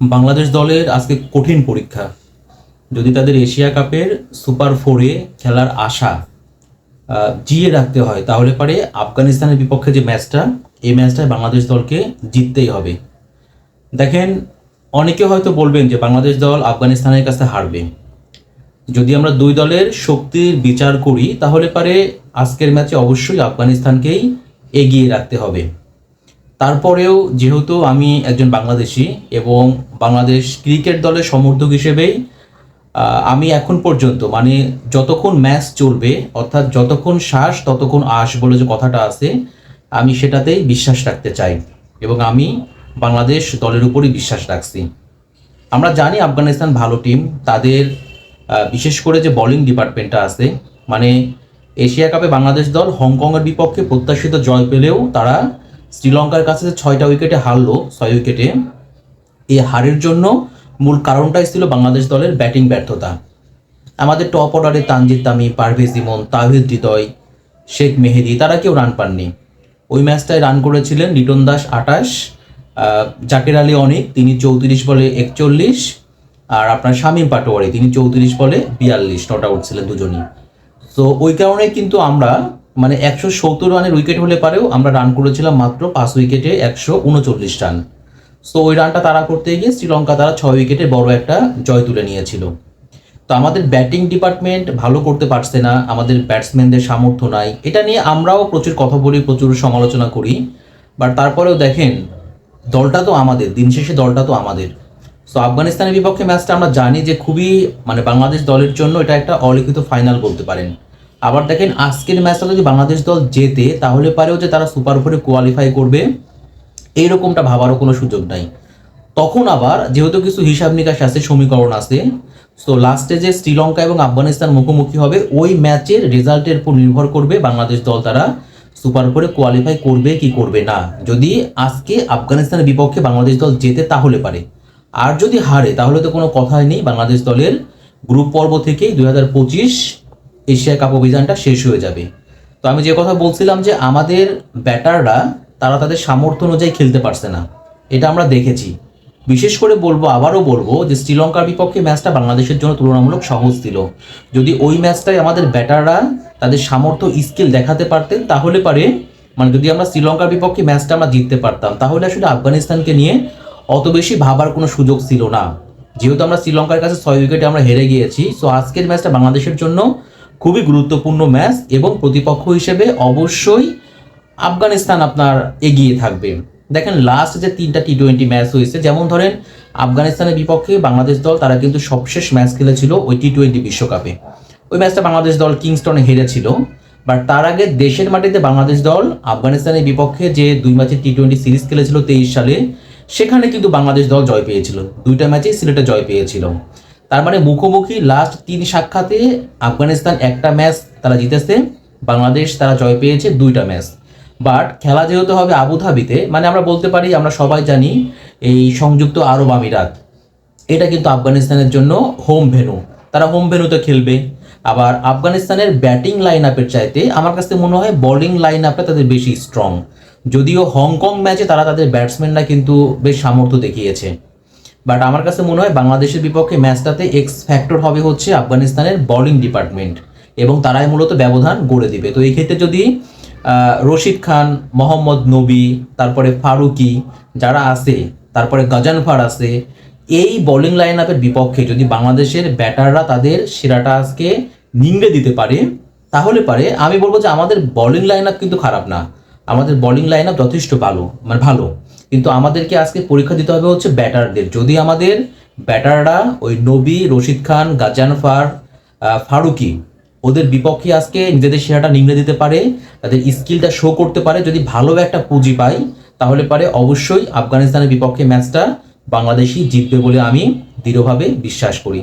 বাংলাদেশ দলের আজকে কঠিন পরীক্ষা। যদি তাদের এশিয়া কাপের সুপার ফোরে খেলার আশা জিয়ে রাখতে হয়, তাহলে পারে আফগানিস্তানের বিপক্ষে যে ম্যাচটা, এই ম্যাচটায় বাংলাদেশ দলকে জিততেই হবে। দেখেন, অনেকে হয়তো বলবেন যে বাংলাদেশ দল আফগানিস্তানের কাছে হারবে। যদি আমরা দুই দলের শক্তির বিচার করি, তাহলে পারে আজকের ম্যাচে অবশ্যই আফগানিস্তানকেই এগিয়ে রাখতে হবে। তারপরেও যেহেতু আমি একজন বাংলাদেশি এবং বাংলাদেশ ক্রিকেট দলের সমর্থক হিসেবেই আমি এখন পর্যন্ত মানে যতক্ষণ ম্যাচ চলবে, অর্থাৎ যতক্ষণ শ্বাস, ততক্ষণ আশ বলে যে কথাটা আছে, আমি সেটাতেই বিশ্বাস রাখতে চাই এবং আমি বাংলাদেশ দলের উপরই বিশ্বাস রাখছি। আমরা জানি আফগানিস্তান ভালো টিম তাদের বিশেষ করে যে বোলিং ডিপার্টমেন্টটা আছে মানে এশিয়া কাপে বাংলাদেশ দল হংকংয়ের বিপক্ষে প্রত্যাশিত জয় পেলেও তারা শ্রীলঙ্কার কাছে ছয়টা উইকেটে হারলো, ছয় উইকেটে এই হারের জন্য মূল কারণটাই ছিল বাংলাদেশ দলের ব্যাটিং ব্যর্থতা। আমাদের টপ অর্ডারে তানজিদ তামি পারভেজ ইমন, তাহিদ হৃদয়, শেখ মেহেদি, তারা কেউ রান পাননি। ওই ম্যাচটায় রান করেছিলেন লিটন দাস আটাশ জাকের আলী অনেক, তিনি চৌত্রিশ বলে একচল্লিশ, আর আপনার শামীম পাটোয়ারি, তিনি চৌত্রিশ বলে বিয়াল্লিশ, নট আউট ছিলেন দুজনই। তো ওই কারণে কিন্তু আমরা মানে একশো সত্তর রানের উইকেট হলে পারেও আমরা রান করেছিলাম মাত্র পাঁচ উইকেটে একশো উনচল্লিশ রান। সো ওই রানটা তারা করতে গিয়ে শ্রীলঙ্কা তারা ছয় উইকেটে বড় একটা জয় তুলে নিয়েছিল। তো আমাদের ব্যাটিং ডিপার্টমেন্ট ভালো করতে পারছে না, আমাদের ব্যাটসম্যানদের সামর্থ্য নাই। এটা নিয়ে আমরাও প্রচুর কথা বলি, প্রচুর সমালোচনা করি। বাট তারপরেও দেখেন, দলটা তো আমাদের, দিন শেষে দলটা তো আমাদের। সো আফগানিস্তানের বিপক্ষে ম্যাচটা আমরা জানি যে খুবই মানে বাংলাদেশ দলের জন্য এটা একটা অলিখিত ফাইনাল বলতে পারেন। আবার দেখেন, আজকের ম্যাচটা যদি বাংলাদেশ দল জেতে, তাহলে পারেও যে তারা সুপার ফোরে কোয়ালিফাই করবে, এইরকমটা ভাবারও কোনো সুযোগ নাই। তখন আবার যেহেতু কিছু হিসাব নিকাশ আছে, সমীকরণ আছে তো লাস্টে যে শ্রীলঙ্কা এবং আফগানিস্তান মুখোমুখি হবে, ওই ম্যাচের রেজাল্টের উপর নির্ভর করবে বাংলাদেশ দল তারা সুপার ফোরে কোয়ালিফাই করবে কি করবে না। যদি আজকে আফগানিস্তানের বিপক্ষে বাংলাদেশ দল জেতে, তাহলে পারে। আর যদি হারে, তাহলে তো কোনো কথাই নেই বাংলাদেশ দলের গ্রুপ পর্ব থেকেই দুই হাজার পঁচিশ এশিয়া কাপ অভিযানটা শেষ হয়ে যাবে। তো আমি যে কথা বলছিলাম যে আমাদের ব্যাটাররা, তারা তাদের সামর্থ্য অনুযায়ী খেলতে পারছে না। এটা আমরা দেখেছি। বিশেষ করে বলব, আবারও বলব যে শ্রীলঙ্কার বিপক্ষে ম্যাচটা বাংলাদেশের জন্য তুলনামূলক সহজ ছিল। যদি ওই ম্যাচটায় আমাদের ব্যাটাররা তাদের সামর্থ্য, স্কিল দেখাতে পারতেন, তাহলে পারে মানে যদি আমরা শ্রীলঙ্কার বিপক্ষে ম্যাচটা আমরা জিততে পারতাম, তাহলে আসলে আফগানিস্তানকে নিয়ে অত বেশি ভাবার কোনো সুযোগ ছিল না। যেহেতু আমরা শ্রীলঙ্কার কাছে ছয় উইকেটে আমরা হেরে গিয়েছি সো আজকের ম্যাচটা বাংলাদেশের জন্য খুবই গুরুত্বপূর্ণ ম্যাচ এবং প্রতিপক্ষ হিসেবে অবশ্যই আফগানিস্তান আপনার এগিয়ে থাকবে। দেখেন লাস্ট যে তিনটা টি টোয়েন্টি ম্যাচ হয়েছে, যেমন ধরেন, আফগানিস্তানের বিপক্ষে বাংলাদেশ দল, তারা কিন্তু সবশেষ ম্যাচ খেলেছিল ওই টি টোয়েন্টি বিশ্বকাপে। ওই ম্যাচটা বাংলাদেশ দল কিংস্টনে হেরেছিল বাট তার আগে দেশের মাটিতে বাংলাদেশ দল আফগানিস্তানের বিপক্ষে যে দুই ম্যাচের টি টোয়েন্টি সিরিজ খেলেছিল তেইশ সালে, সেখানে কিন্তু বাংলাদেশ দল জয় পেয়েছিল। দুইটা ম্যাচেই সিলেটে জয় পেয়েছিল। তার মানে মুখোমুখি লাস্ট তিন সাক্ষাতে আফগানিস্তান একটা ম্যাচ তারা জিতেছে, বাংলাদেশ তারা জয় পেয়েছে দুইটা ম্যাচ বাট খেলা যেহেতু হবে আবুধাবিতে মানে আমরা বলতে পারি, আমরা সবাই জানি এই সংযুক্ত আরব আমিরাত, এটা কিন্তু আফগানিস্তানের জন্য হোম ভেনু তারা হোম ভেনুতে খেলবে। আবার আফগানিস্তানের ব্যাটিং লাইন আপের চাইতে আমার কাছে মনে হয় বোলিং লাইন আপটা তাদের বেশি স্ট্রং যদিও হংকং ম্যাচে তারা তাদের ব্যাটসম্যানরা কিন্তু বেশ সামর্থ্য দেখিয়েছে। বাট আমার কাছে মনে হয় বাংলাদেশের বিপক্ষে ম্যাচটাতে এক্স ফ্যাক্টর হবে হচ্ছে আফগানিস্তানের বোলিং ডিপার্টমেন্ট এবং তারাই মূলত ব্যবধান গড়ে দিবে। তো এই ক্ষেত্রে যদি রশিদ খান, মোহাম্মদ নবী, তারপরে ফারুকি যারা আছে, তারপরে গজানফার আছে, এই বোলিং লাইন আপের বিপক্ষে যদি বাংলাদেশের ব্যাটাররা তাদের সেরাটা আজকে নিংড়ে দিতে পারে, তাহলে পারে। আমি বলব যে আমাদের বোলিং লাইন আপ কিন্তু খারাপ না। আমাদের বোলিং লাইন আপ যথেষ্ট ভালো মানে ভালো। কিন্তু আমাদেরকে আজকে পরীক্ষা দিতে হবে হচ্ছে ব্যাটারদের। যদি আমাদের ব্যাটাররা ওই নবী রশিদ খান গাজানফার আহ, ফারুকি ওদের বিপক্ষে আজকে নিজেদের সেরাটা নিংড়ে দিতে পারে তাদের স্কিলটা শো করতে পারে যদি ভালো একটা পুঁজি পাই তাহলে পারে অবশ্যই আফগানিস্তানের বিপক্ষে ম্যাচটা বাংলাদেশই জিতবে বলে আমি দৃঢ়ভাবে বিশ্বাস করি।